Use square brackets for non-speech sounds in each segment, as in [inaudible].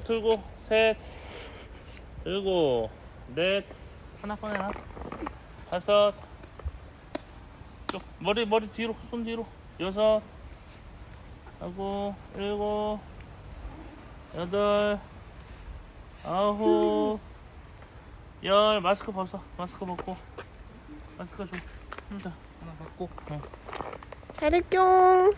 쭉 들고, 셋, 들고, 넷, 하나 꺼내놔. 다섯, 쭉, 머리, 머리 뒤로, 손 뒤로. 여섯, 하고, 일곱, 여덟, 아홉, 열, 마스크 벗어. 마스크 벗고. 마스크 줘. 혼자. 하나 받고. 어. 잘했죠.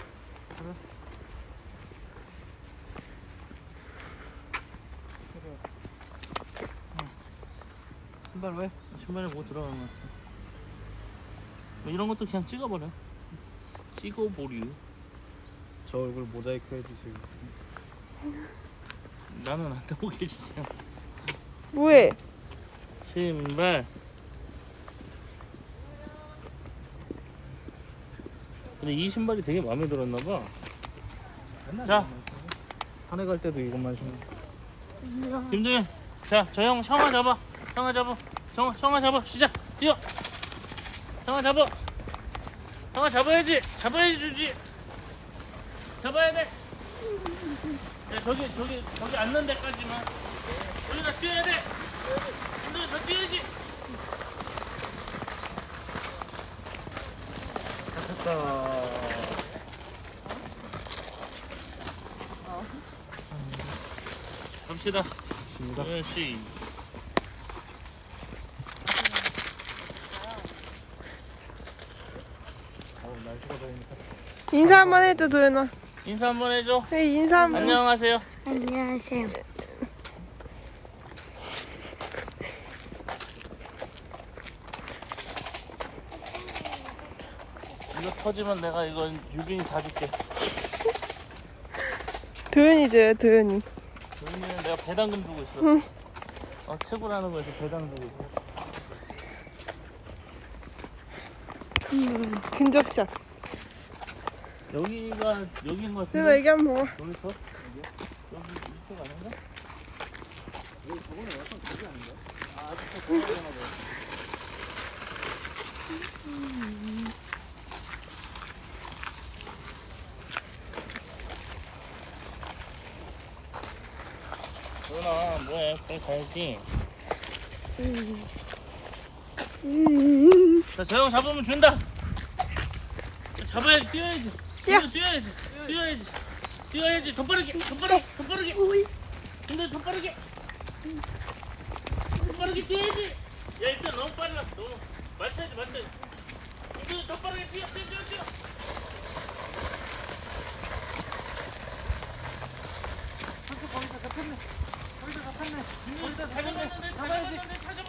신발 왜? 신발에 뭐 들어가는 것 같아. 뭐 이런 것도 그냥 찍어버려. 찍어버려. 저 얼굴 모자이크 해주세요. 나는 안 나오게 해주세요. 뭐해? 신발. 근데 이 신발이 되게 마음에 들었나 봐. 자. 산에 갈 때도 이것만 신고. 김도현. 자, 저형 형아 잡아. 형아 잡아. 형아, 형아 잡아. 시작. 뛰어. 형아 잡아. 형아 잡아야지. 잡아야지 주지. 잡아야 돼. 야, 저기 저기 저기 앉는 데까지만. 우리가 뛰어야 돼. 김도현 더 뛰어야지. 됐다. 갑시다. 좋습니다. 도현 씨. 어우, 날씨가 더우니까. 인사 한 번 해줘, 도연아. 인사 한 번 해줘. 네, 인사 한 번. 안녕하세요. 안녕하세요. 이거 터지면 내가 이건 유빈이 다 줄게. 도연이 줘요, 도연이. 유빈이는 내가 배당금 주고 있어. 응. 어, 최고라는 거에서 배당 주고 있어. 근접샷. 여기가 여기인 것 같은데. 여기 한번 봐봐. 여기서? 여기 이쪽 아닌가? 도현아 뭐해 빨리 가야지 자저형 잡으면 준다 잡아야지 뛰어야지 뛰어. 뛰어, 뛰어야지 뛰어야지 뛰어야지. 더 빠르게 더 빠르게 더 빠르게. 근데 더 빠르게. 더 빠르게 뛰어야지. 야 일단 너무 빨라. 너무 맞춰야지 맞춰야지. 근데 더 빠르게 뛰어 뛰어 뛰어 뛰어.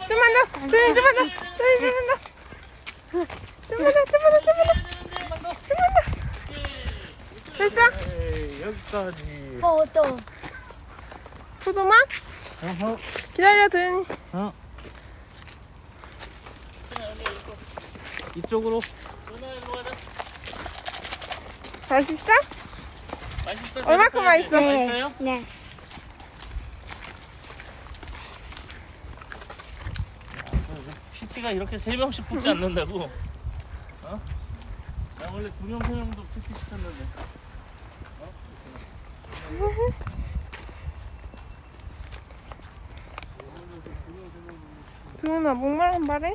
좀만 더. 도연이 좀만 더, 좀만 더, 좀만 더. 됐어? 여기까지. 어, 또. 포도만? 어허. 기다려, 도연이. 어. 이쪽으로. 누나 일로 가자 맛있어? 맛있어 얼마큼 맛있어? 맛있어요? 네. PT가 이렇게 세 명씩 붙지 않는다고? 어? 나 원래 두 명, 세 명도 PT 시켰는데. [laughs] 도연아, 목말라 말해?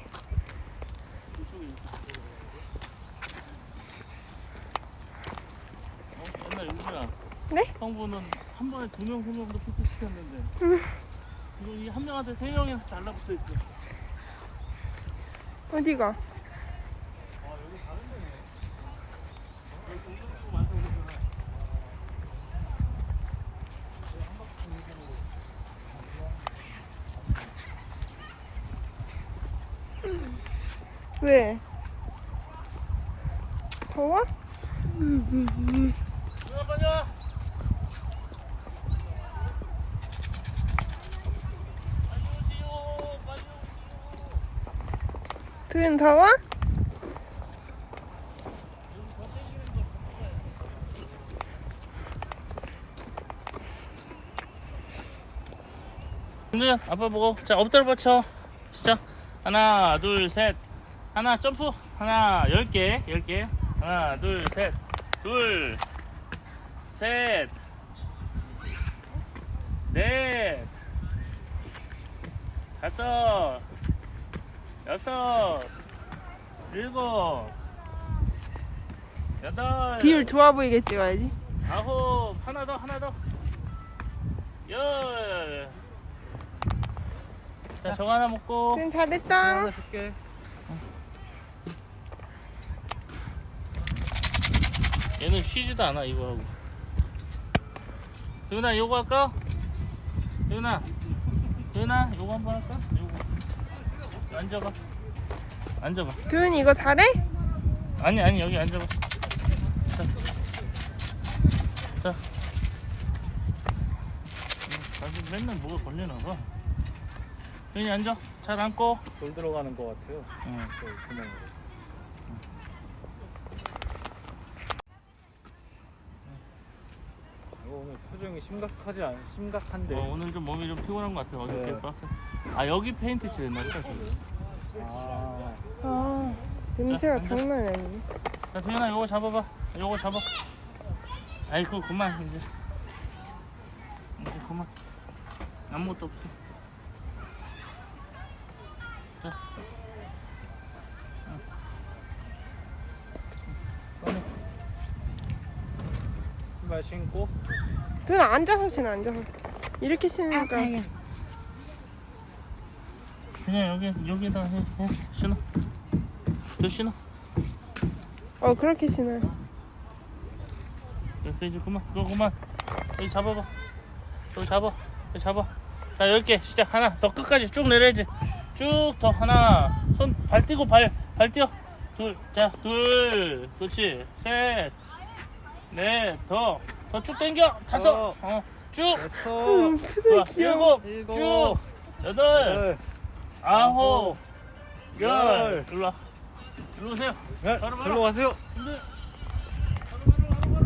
어? 옛날. 네? 형부는 한 번에 두 명, 세 명도 PT 시켰는데. 지금 이 한 명한테 세 명이나 달라붙어 있어. 어디가? 아, 여기 다른 데네. 여기 동전이고 많다 그러잖아. 왜? 더워? 도연 더워? 김도현 아빠 보고 자 엎드려 받쳐 시작 하나 둘셋 하나 점프. 하나 열 개 열 개. 하나 둘 셋. 둘 셋, 넷, 다섯, 여섯, 일곱, 여덟, 비율 좋아 보이게 찍어야지. 아홉, 하나 더, 하나 더, 열. 자, 저거 하나 먹고. 응, 잘했다. 하나 줄게. 얘는 쉬지도 않아 이거 하고 유나 요거 할까? 유나 유나 요거 한번 할까? 요거 앉아봐 앉아봐 도윤이 이거 잘해? 아니 아니 여기 앉아봐 자, 자. 나도 맨날 뭐가 걸리나 봐 유니 앉아 잘 앉고 돌 들어가는 것 같아요. 응. 저 구멍으로. 표정이 심각하지 않 심각한데. 어, 오늘 좀 몸이 좀 피곤한 것 같아 어저께 네. 빡세 아 여기 페인트 칠했나 보다 지금 아, 아, 냄새가 자, 장난이 아니네. 자, 도현아 요거 잡아봐. 요거 잡아. 아이고 그만 이제. 이제 그만. 아무것도 없어. 자. 응. 꺼내. 신발 신고. 도윤아 앉아서 신어, 앉아서. 이렇게 신으니까. 그냥 여기 여기다 해, 해. 신어. 저 신어. 어, 그렇게 신어요. 됐어 이제 그만. 그거 그만. 여기 잡아봐. 여기 잡아. 여기 잡아. 자열개 시작. 하나 더 끝까지 쭉 내려야지. 쭉 더 하나. 손 발 띄고 발 발 띄어. 둘. 자 둘. 그렇지. 셋. 넷. 더. 더 쭉 당겨. 다섯. 어. 어. 쭉. 됐어. 음, 표정이. 귀여워. 일곱. 일곱. 쭉. 여덟. 열. 아홉. 열. 열. 일로 와. 일로 오세요. 네, 바로, 바로. 절로 가세요. 근데 바로 바로 바로 바로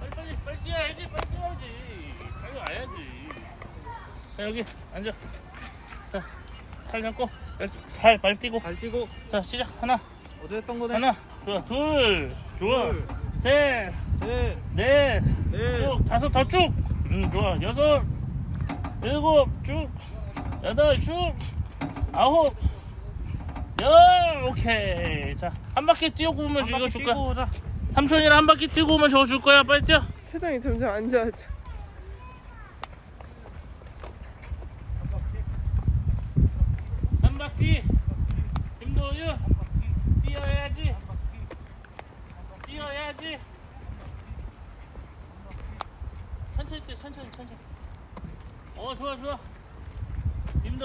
빨리 빨리 빨리 뛰어야지 빨리 뛰어야지 빨리 와야지 자 여기 앉아 자팔 잡고 팔발 뛰고 발 뛰고 자 시작 하나 어제 했던 거네. 하나 좋아 둘 좋아 둘, 셋 넷 셋, 쭉 넷, 다섯 더쭉응 좋아. 여섯 일곱 쭉. 여덟 쭉. 아홉. 열. 오케이. 자 한 바퀴 뛰고 오면 한 이거 줄 거야 오자. 삼촌이랑 한 바퀴 뛰고 오면 저거 줄 거야. 빨리 뛰어. 표정이 점점 안 좋아져. 한 바퀴. 김도유. 뛰어야지. 뛰어야지 천천히 천천히. 어 좋아 좋아. 김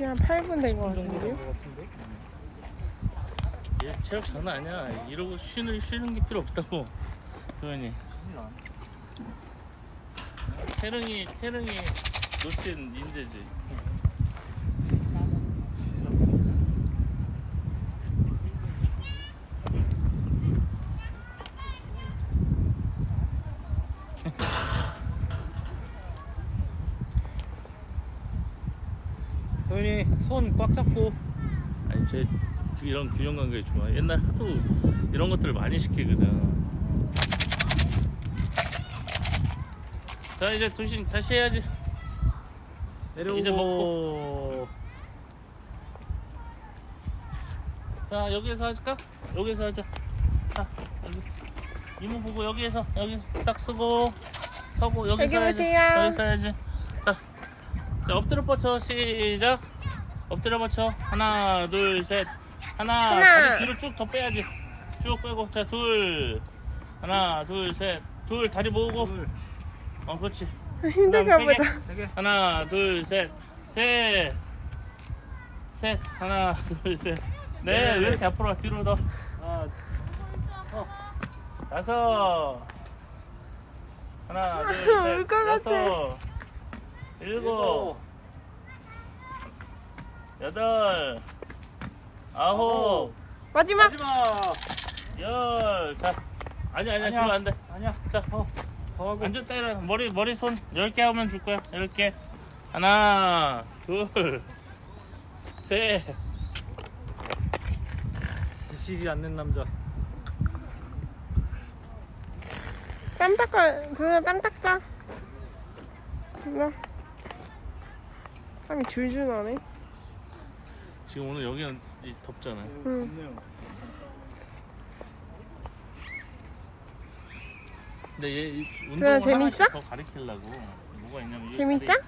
1시간 8분 된거 같은데요? 얘 체력 장난 아니야. 이러고 쉬는, 쉬는 게 필요 없다고. 도현이. 태릉이, 태릉이 놓친 인재지. 꽉 잡고. 아니 제 이런 균형 감각이 좋아 옛날 하도 이런 것들을 많이 시키거든 자 이제 두신 다시 해야지 내려오고. 이제 먹고. 자 여기에서 할까? 여기서 하자 자 여기 이모 보고 여기에서 여기 딱 쓰고 서고 여기서 여기 해야지 보세요. 여기서 해야지 자, 자 엎드려 뻗쳐 시작 엎드려 뻗쳐. 하나 둘셋. 하나, 하나. 다리 뒤로 쭉 더 빼야지. 쭉 빼고. 자 둘. 하나 둘셋둘 다리 모으고. 둘, 어 그렇지. 힘든가 그다음 세 개. 보다. 하나 둘셋셋셋. 하나 둘셋넷 네, 왜 이렇게 앞으로 와? 뒤로 더. 하나, 어. 다섯. 하나, 둘, [laughs] 울 셋, 것 같아. 여섯, 일곱, 여덟, 아홉, 마지막. 마지막. 열. 자, 아니 아니야 아니야. 주면 안 돼. 아니야. 자, 어. 더 하고. 앉았다 일어나. 머리 머리 손 열 개 하면 줄 거야. 열 개. 하나, 둘, 셋. 지치지 않는 남자. 땀 닦아. 도현아 땀 닦자. 일로. 땀이 줄줄 나네. 지금 오늘 여기는 이- 덥잖아. 응. 덥네요. 근데 얘 이- 운동을 재밌어? 하나씩 더 가르치려고 뭐가 있냐면 이거 재밌어? 다리-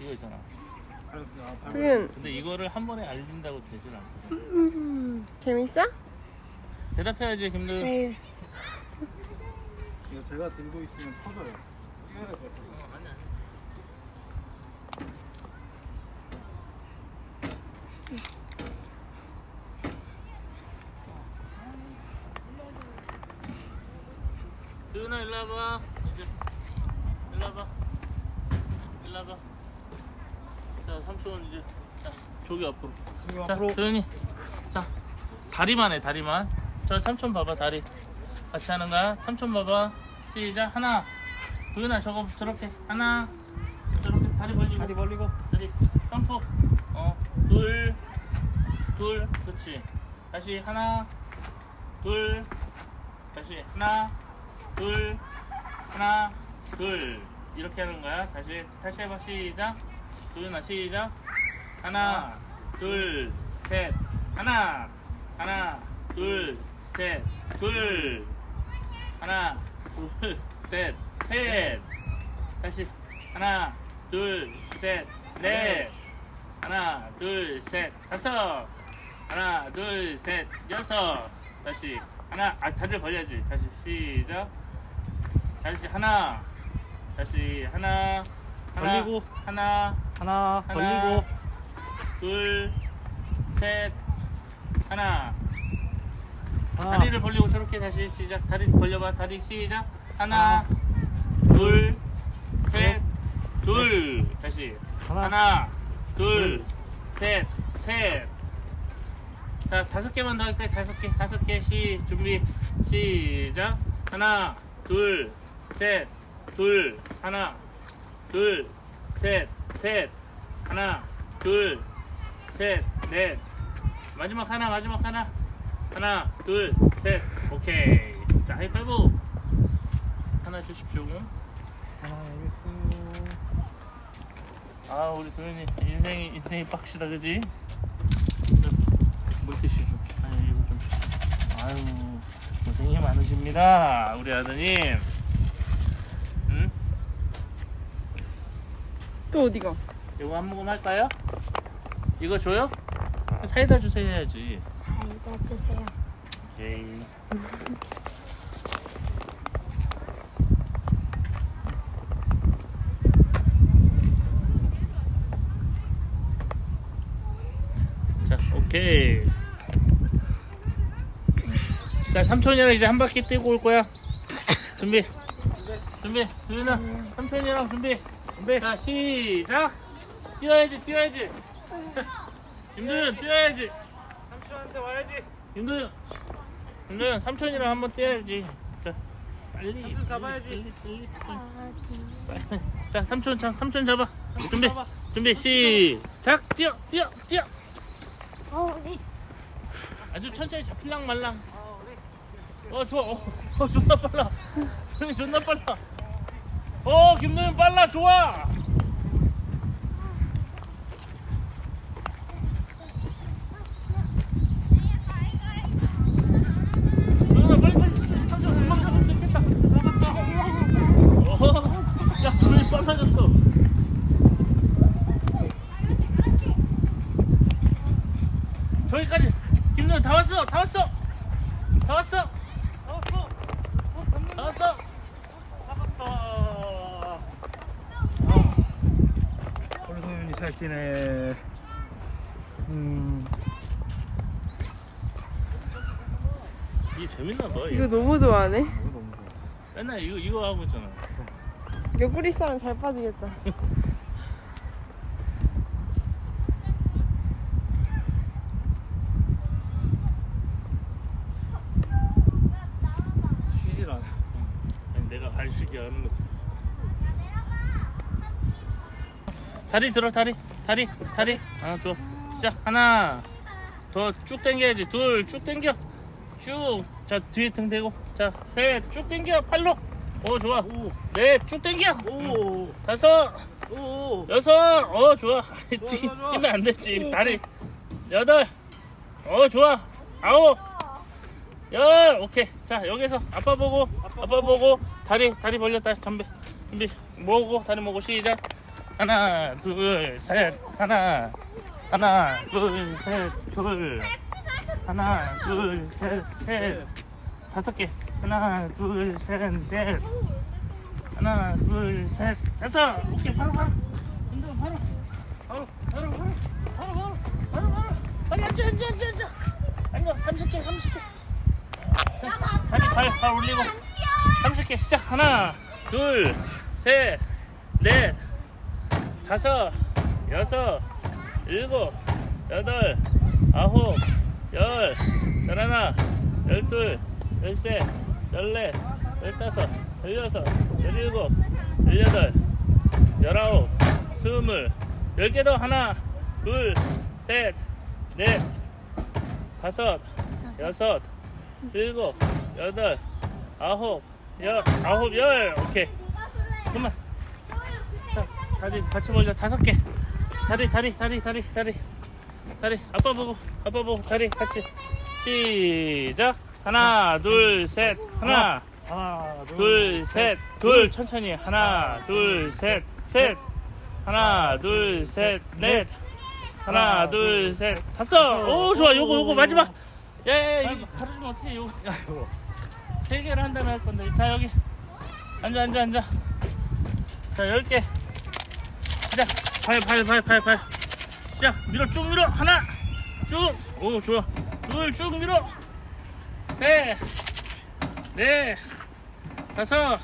이거 있잖아. 아, 발- 도현 근데 이거를 한 번에 알린다고 되진 않거든. 재밌어? 대답해야지 김도윤. 네. 이거 제가 들고 있으면 터져요. 해야 될것 같아요. 도윤아 일로 와봐. 이제 일로 와봐. 일로 와봐. 자 삼촌 이제 자 저기 앞으로. 이거 자 앞으로. 도윤이. 자 다리만 해 다리만. 저 삼촌 봐봐 다리. 같이 하는 거야. 삼촌 봐봐. 시작 하나. 도윤아 저거 저렇게 하나. 저렇게 다리 벌리고. 다리 벌리고. 다리 점프. 어 둘. 둘. 그렇지. 다시 하나. 둘. 다시 하나. 둘. 하나. 둘. 이렇게 하는 거야. 다시 다시 해봐. 시작. 도윤아 시작. 하나. 둘. 셋. 하나. 하나. 둘. 셋. 둘. 하나. 둘. 셋. 셋. 다시 하나, 둘, 셋, 넷. 하나, 둘, 셋, 다섯. 하나, 둘, 셋, 여섯. 다시 하나, 아 다들 벌려야지. 다시 시작. 다시 하나. 다시 하나. 하나, 벌리고. 하나, 하나, 하나, 벌리고. 둘, 셋, 하나. 하나. 다리를 벌리고 저렇게 다시 시작. 다리 벌려봐. 다리 시작. 하나, 둘, 셋, 둘. 다시 하나. 하나, 둘, 셋, 셋. 자 다섯 개만 더 할까요? 다섯 개, 다섯 개. 시 준비 시작. 하나, 둘, 셋, 둘. 하나, 둘, 셋, 셋. 하나, 둘, 셋, 넷. 마지막 하나, 마지막 하나. 하나, 둘, 셋. 오케이. 자 하이파이브. 하나 주십시오. 하나, 알겠어요. 아 우리 도현이 인생이 인생이 빡시다 그지? 물티슈 좀 아니 이거 좀 아유 고생이 많으십니다 우리 아드님 응? 또 어디가? 이거 한 모금 할까요? 이거 줘요? 사이다 주세요 해야지 사이다 주세요. 오케이 자 오케이 자 삼촌이랑 이제 한 바퀴 뛰고 올 거야 준비 준비 도윤아 삼촌이랑 준비 준비. 자 시작. 뛰어야지 뛰어야지. [laughs] 김도윤 뛰어야지. 삼촌한테 와야지. 김도윤 김도윤 삼촌이랑 한번 뛰어야지. 자 빨리 삼촌 잡아야지. 빨리, 빨리, 빨리. 자 삼촌 자 삼촌 잡아. 준비 잡아. 준비 시작. 뛰어 뛰어 뛰어. 어디? 아주 천천히 잡힐랑 말랑. 어 좋아. 어, 어 [laughs] 존나 빨라. 존나 빨라 어 김도윤 빨라 좋아 도윤아 빨리 빨리 삼촌 금방 잡을 수 있겠다 어, 야 도윤이 빨라졌어 저기까지 김도윤 다 왔어 다 왔어 다 왔어 나왔어. 어, 잡는 다 왔어 잡았다. 우리 소윤이 잘 뛰네. 음. 이 재밌나 봐. 얘. 이거 너무 좋아하네. 이거 너무 좋아. 맨날 이거 이거 하고 있잖아. 옆구리 싸움 잘 빠지겠다. [laughs] 쉬질 않아. 아니 내가 발 쉬게 하는 거지. 다리 들어 다리. 다리 다리. 아 좋아. 시작. 하나. 더 쭉 당겨야지. 둘 쭉 당겨. 쭉. 자 뒤에 등 대고. 자 셋. 쭉 당겨. 팔로. 오 좋아. 넷쭉 당겨. 오. 다섯. 오. 여섯. 어 좋아. [laughs] 뛰. 뛰면 안 되지. 다리. 여덟. 어 좋아. 아홉. 열. 오케이. 자 여기서 아빠 보고 아빠 보고. 다리 다리 벌렸다. 담배 준비 모으고 다리 모으고. 시작 하나 둘셋 하나. 하나 둘셋 둘. 하나 둘셋 셋. 다섯 개. 하나 둘셋 넷. 하나 둘 셋. 다섯 오케이 바로 바로 운동 바로. 바로 바로 바로 바로 바로 바로 바로 빨리 앉아 앉아 앉아 앉아. 앉아. 30개 30개. 자, 다리 발, 발 올리고. 30개 시작. 하나 둘셋넷 다섯 여섯 일곱 여덟 아홉 열 열하나 열둘 열셋 열넷 열다섯 열여섯 열일곱 열여덟 열아홉 스물. 열 개 더 하나 둘 셋 넷 다섯 여섯 일곱 여덟 아홉 열 아홉 열. 오케이. 그만. 자 다리 같이 벌려 다섯 개 다리 다리 다리 다리 다리 다리 아빠 보고 아빠 보고 다리 같이 시작 하나 둘 셋 하나 하나, 둘, 셋, 둘, 천천히. 하나, 둘, 셋, 셋. 하나, 둘, 셋, 넷. 하나, 둘, 셋, 다섯. 오, 좋아. 요거, 요거 마지막. 야, 야, 야, 이거 가르치면 어떻게 요거. 야, 이거. 세 개를 한 다음에 할 건데. 자, 여기. 앉아, 앉아, 앉아. 자, 열 개. 시작. 발, 발, 발, 발, 발. 시작. 밀어, 쭉 밀어. 하나, 쭉. 오, 좋아. 둘, 쭉 밀어. 셋, 넷, 다섯,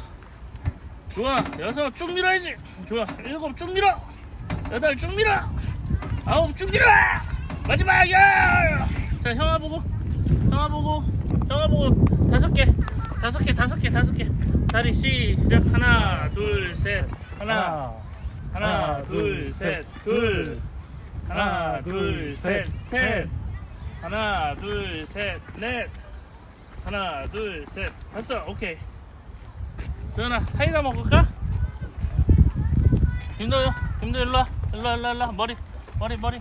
좋아. 여섯, 쭉 밀어야지. 좋아. 일곱, 쭉 밀어. 여덟, 쭉 밀어. 아홉, 쭉 밀어. 마지막 열. 자, 형아 보고. 형아 보고. 형아 보고. 다섯 개. 다섯 개, 다섯 개, 다섯 개. 다리 시작. 하나, 둘, 셋. 하나, 하나, 둘, 셋, 둘. 하나, 둘, 셋, 셋. 하나, 둘, 셋, 넷. 하나, 둘, 셋, 다섯. 오케이. 도현아, 사이다 먹을까? 김도요, 김도 일로 와. 일로 와, 일로 와, 일로 와. 머리, 머리, 머리.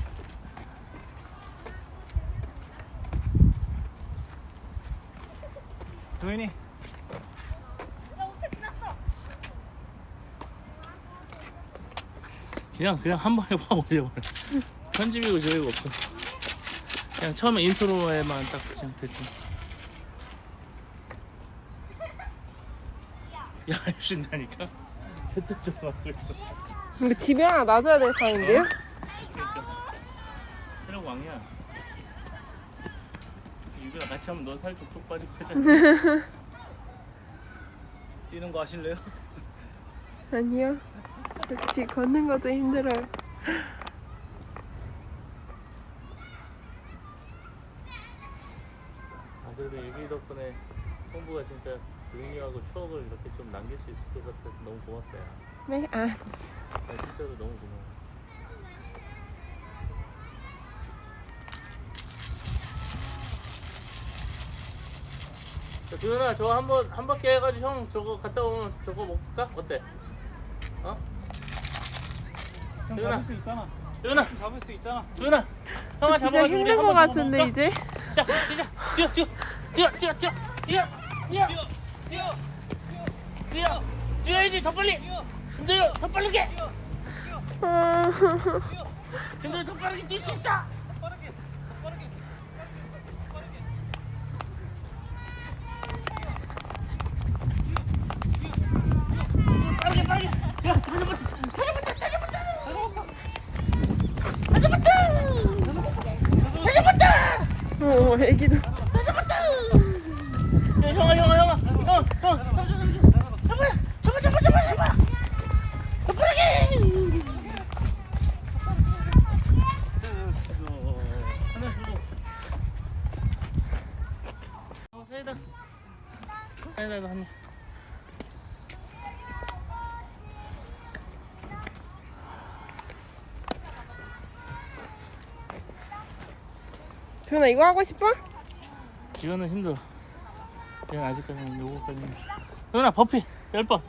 도현이. 그냥, 그냥 한 번에 확 올려버려. 편집이고 저이고 없어. 그냥 처음에 인트로에만 딱 그냥 대충. [laughs] 야, 신다니까? 재택적으로 하고 있어. 이거 집에 하나 놔줘야 될? 그러니까. 체력 왕이야. 유빈아 같이 하면 너살 쪽쪽 빠지고 하잖아. [laughs] 뛰는 거 하실래요? 아니요. 역시 걷는 것도 힘들어요. 아 그래도 유비 덕분에 홍부가 진짜 의미하고 추억을 이렇게 좀 남길 수 있을 것 같아서 너무 고맙다 야. 네, 아, 나 진짜로 너무 고마워. 자, 도현아 저거 한번 한 바퀴 해가지고 형 저거 갔다 오면 저거 먹을까? 어때? 어? 형. 잡을 수 있잖아. 도현아, 잡을 수 있잖아. 도현아, 형아 진짜 잡아가지고 우리 힘든 한번 저거 같은데? 이제. 시작, 시작, 뛰어, 뛰어, 뛰어, 뛰어, 뛰어, 뛰어, 뛰어, 뛰어. 뛰어, 뛰어야지 더 빨리. 힘들어, 더 빠르게. 아, 힘들어, 더 빠르게 뛸 수 있어. 빠르게. 빠르게. 빠르게, Oraya gidin. 도윤아 이거 하고 싶어? 이거는 힘들어. 얘는 아직까지는 요거까지는. 도윤아 버피 10번.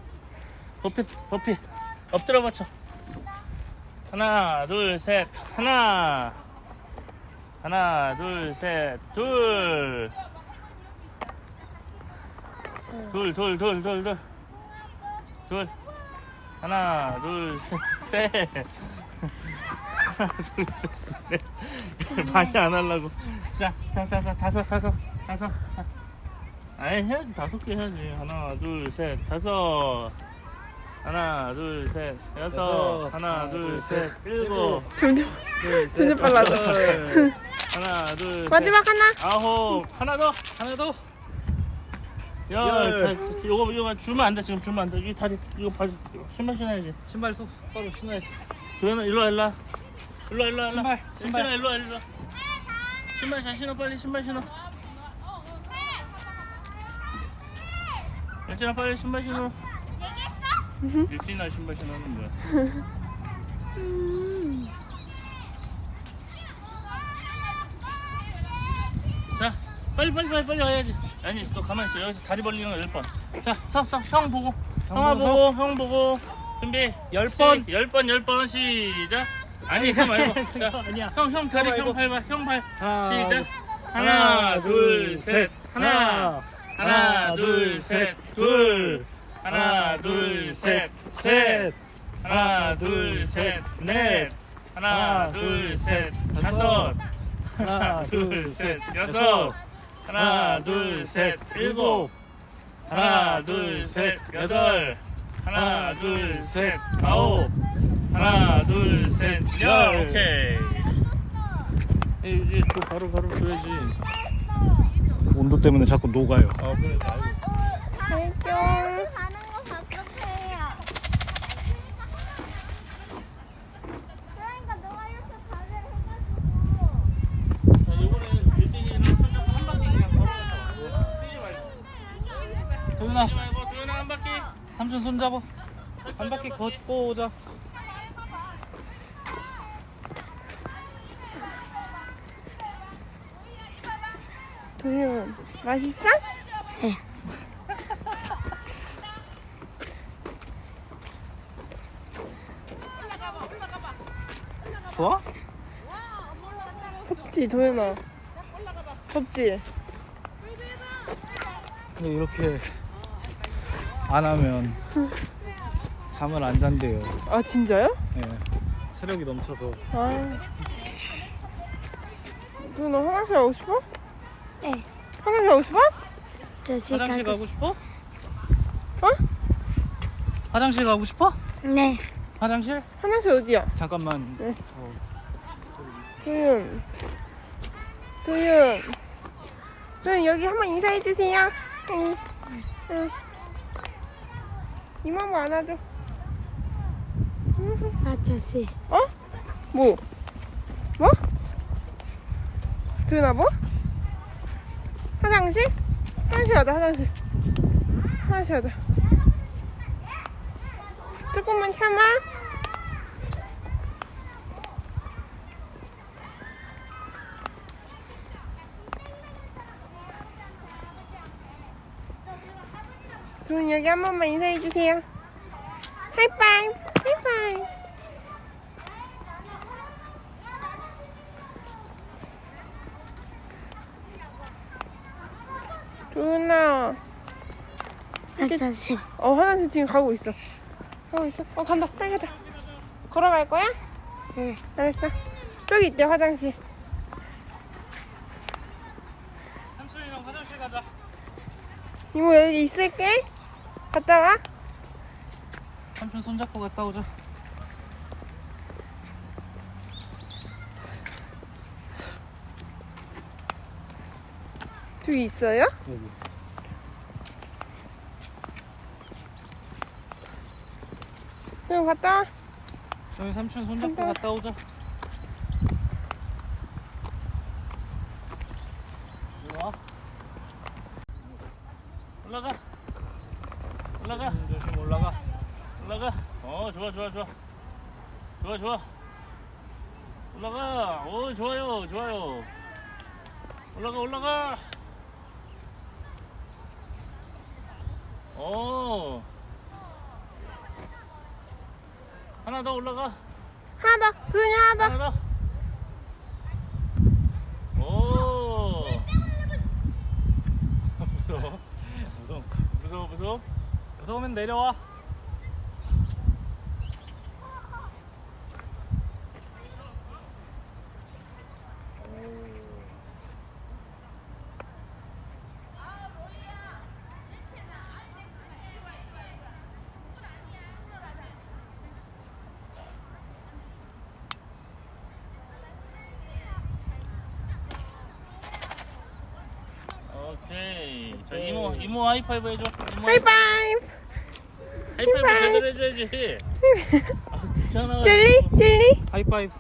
버피 버피 엎드려 받쳐. 하나 둘 셋 하나 하나 둘셋 둘. 둘 둘 둘 둘 둘 둘 하나 둘셋 [laughs] 하나 둘 셋 넷 [laughs] 많이 안 하려고 자 자 자 자 다섯 다섯 다섯 자 아니 해야지 다섯 개 해야지 하나 둘 셋 다섯 하나 둘 셋 여섯 여섯, 하나 하나, 둘 둘, 셋 셋, 일곱 점점 둘셋 점점 빨라져. [laughs] 하나 둘 마지막 하나. 셋 아홉 하나 더 하나 더. 야, 열. 다, 이거 이거 주면 안 돼. 지금 주면 안 돼. 이 다리 이거 봐. 신발 신어야지. 신발 속 바로 신어야지. 도현아 일로 와 일로 와. 일로 와 일로 와. 일로 와. 신발, 신발. 신발 일로 와 일로 와. 신발 잘 신어 빨리 신발 신어. 괜찮아 빨리 신발 신어. 일진아 신발 신어는 뭐야? 자 빨리 빨리 빨리 빨리 와야지. 아니 너 가만 있어 여기서 다리 벌리는 거 열 번. 자서서형 보고 형아 보고서? 보고 형 보고 준비 열 번. 열 번 열 번 시작. 아니 [laughs] 그거 말고. 자 아니야. 형 형 다리 형 말고. 밟아 형 발. 하나, 시작. 하나 둘 셋. 하나. 하나. 둘 셋. 둘. 하나 둘 셋. 셋. 하나 둘 셋. 넷. 하나 둘 셋. 다섯. 하나 둘 셋. 여섯. 하나 둘 셋. 일곱. 하나 둘 셋. 여덟. 하나 둘 셋. 아홉 하나 둘 셋 열 오케이 이제 또 바로 바로 줘야지 온도 때문에 자꾸 녹아요. 아 그래 알고 뿅. 가는 거 답답해요. 그러니까 너가 이렇게 다들 해가지고. 자, 요거는 일진이랑 손잡고 한 바퀴 그냥 걸어갔다 와. 뛰지 말고. 도윤아, 뛰지 말고 도현아 한 바퀴. 삼촌 손 잡아. 한 바퀴 걷고 오자. 도윤 맛있어? 좋아? 덥지 도윤아. 덥지. 근데 이렇게 안 하면 잠을 안 잔대요. 아 진짜요? 예. 체력이 넘쳐서. 아. 도윤아 화장실 가고 싶어? 가고 싶어? 화장실 가고 싶어? 어? 화장실 가고 싶어? 네. 화장실? 화장실 어디야? 잠깐만. 네. 어, 도윤. 도윤. 도윤 여기 한번 인사해 주세요. 응. 응. 이모 한번 안아줘. 아저씨. 어? 뭐? 뭐? 도윤아 뭐? 화장실? 화장실 가자 화장실. 화장실 가자. 조금만 참아. 도윤 여기 한 번만 인사해 주세요. 하이파이브, 하이파이브. 도윤아. 아저씨. 어 화장실 지금 가고 있어. 가고 있어. 어 간다. 빨리 가자. 걸어갈 거야? 네. 알았어. 저기 있대 화장실. 삼촌이랑 화장실 가자. 이모 여기 있을게. 갔다 와. 삼촌 손 잡고 갔다 오자. 저기 있어요? 여기. 그럼 갔다 와. 저희 삼촌 손 잡고 간다. 갔다 오자. 올라가. 올라가. 조심, 조심 올라가. 올라가. 어, 좋아, 좋아, 좋아. 좋아, 좋아. 올라가. 오, 좋아요, 좋아요. 올라가, 올라가. 오. 하나 더 올라가. 하나 더. 도현이 하나 더. 하나 더. 오. 무서워. [laughs] 무서워. 무서워, 무서워. 무서우면 내려와. 오케이. 자, 이모, 하이파이브 해줘. 이모 하이파이브. 하이파이브. 제대로 해줘야지. 아, 귀찮아. 젤리? 젤리? 하이파이브.